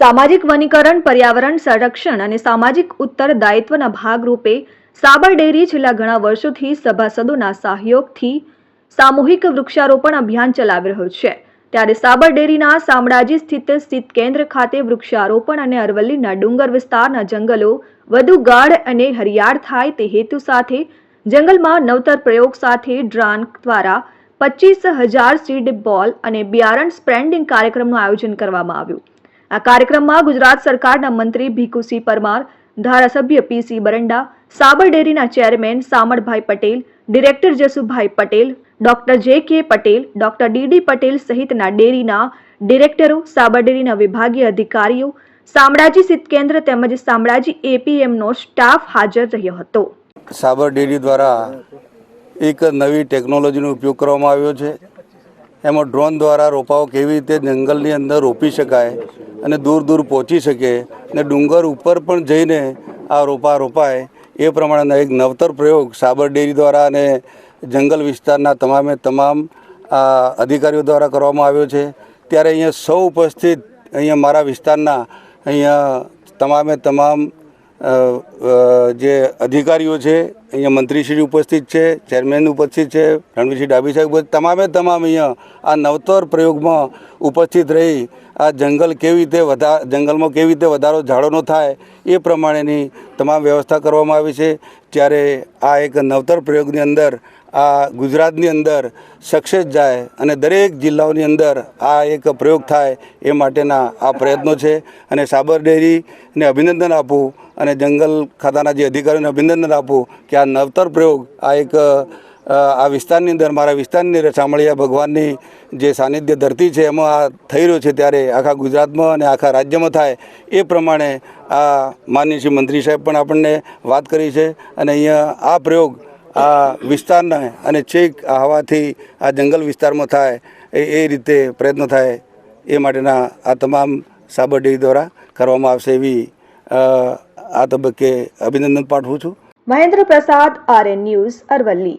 સામાજિક વનીકરણ, પર્યાવરણ સંરક્ષણ અને સામાજિક ઉત્તરદાયિત્વના ભાગરૂપે સાબર ડેરી છેલ્લા ઘણા વર્ષોથી સભાસદોના સહયોગથી સામૂહિક વૃક્ષારોપણ અભિયાન ચલાવી રહ્યું છે. ત્યારે સાબર ડેરીના શામળાજી સ્થિત સ્થિત કેન્દ્ર ખાતે વૃક્ષારોપણ અને અરવલ્લીના ડુંગર વિસ્તારના જંગલો વધુ ગાઢ અને હરિયાળ થાય તે હેતુ સાથે જંગલમાં નવતર પ્રયોગ સાથે ડ્રાન દ્વારા પચીસ હજાર સીડ બોલ અને બિયારણ સ્પ્રેન્ડિંગ કાર્યક્રમનું આયોજન કરવામાં આવ્યું. આ કાર્યક્રમમાં ગુજરાત સરકારના મંત્રી ભીખુસિંહ પરમાર, ધારાસભ્ય પીસી બરંડા, સાબર ડેરીના chairman Samalbhai Patel, director Jasubhai Patel, doctor J K Patel, doctor DD Patel સહિતના ડેરીના ડિરેક્ટરો, સાબર ડેરીના વિભાગીય અધિકારીઓ, શામળાજી સિદ્ધ કેન્દ્ર તેમજ શામળાજી એપીએમનો સ્ટાફ હાજર રહ્યો હતો. સાબર ડેરી દ્વારા એક નવી ટેકનોલોજીનો ઉપયોગ કરવામાં આવ્યો છે. એમાં ડ્રોન દ્વારા રોપાઓ કેવી રીતે જંગલની અંદર રોપી શકાય અને દૂર દૂર પહોંચી શકે અને ડુંગર ઉપર પણ જઈને આ રોપા રોપાય, એ પ્રમાણેના એક નવતર પ્રયોગ સાબર ડેરી દ્વારા અને જંગલ વિસ્તારના તમામે તમામ આ અધિકારીઓ દ્વારા કરવામાં આવ્યો છે. ત્યારે અહીંયા સૌ ઉપસ્થિત અહીંયા મારા વિસ્તારના અહીંયા તમામે તમામ જે અધિકારીઓ છે, અહીંયા મંત્રીશ્રી ઉપસ્થિત છે, ચેરમેન ઉપસ્થિત છે, રણવીરસિંહ ડાબી સાહેબ તમામે તમામ અહીંયા આ નવતર પ્રયોગમાં ઉપસ્થિત રહી, આ જંગલ કેવી રીતે વધા, જંગલમાં કેવી રીતે વધારો ઝાડોનો થાય, એ પ્રમાણેની તમામ વ્યવસ્થા કરવામાં આવી છે. ત્યારે આ એક નવતર પ્રયોગની અંદર, આ ગુજરાતની અંદર સક્સેસ જાય અને દરેક જિલ્લાઓની અંદર આ એક પ્રયોગ થાય, એ માટેના આ પ્રયત્નો છે. અને સાબર ડેરીને અભિનંદન આપું અને જંગલ ખાતાના જે અધિકારીઓને અભિનંદન આપું કે આ નવતર પ્રયોગ, આ એક આ વિસ્તારની અંદર, મારા વિસ્તારની અંદર સાંભળીયા ભગવાનની જે સાનિધ્ય ધરતી છે, એમાં આ થઈ રહ્યો છે ત્યારે આખા ગુજરાતમાં અને આખા રાજ્યમાં થાય એ પ્રમાણે આ માનનીય શ્રી મંત્રી સાહેબ પણ આપણને વાત કરી છે અને અહીંયા આ પ્રયોગ, આ વિસ્તારને અને છેક હવાથી આ જંગલ વિસ્તારમાં થાય, એ એ રીતે પ્રયત્નો થાય એ માટેના આ તમામ સાબરડી દ્વારા કરવામાં આવશે એવી આ તબક્કે અભિનંદન પાઠવું છું. મહેન્દ્ર પ્રસાદ આરએન ન્યૂઝ અરવલ્લી.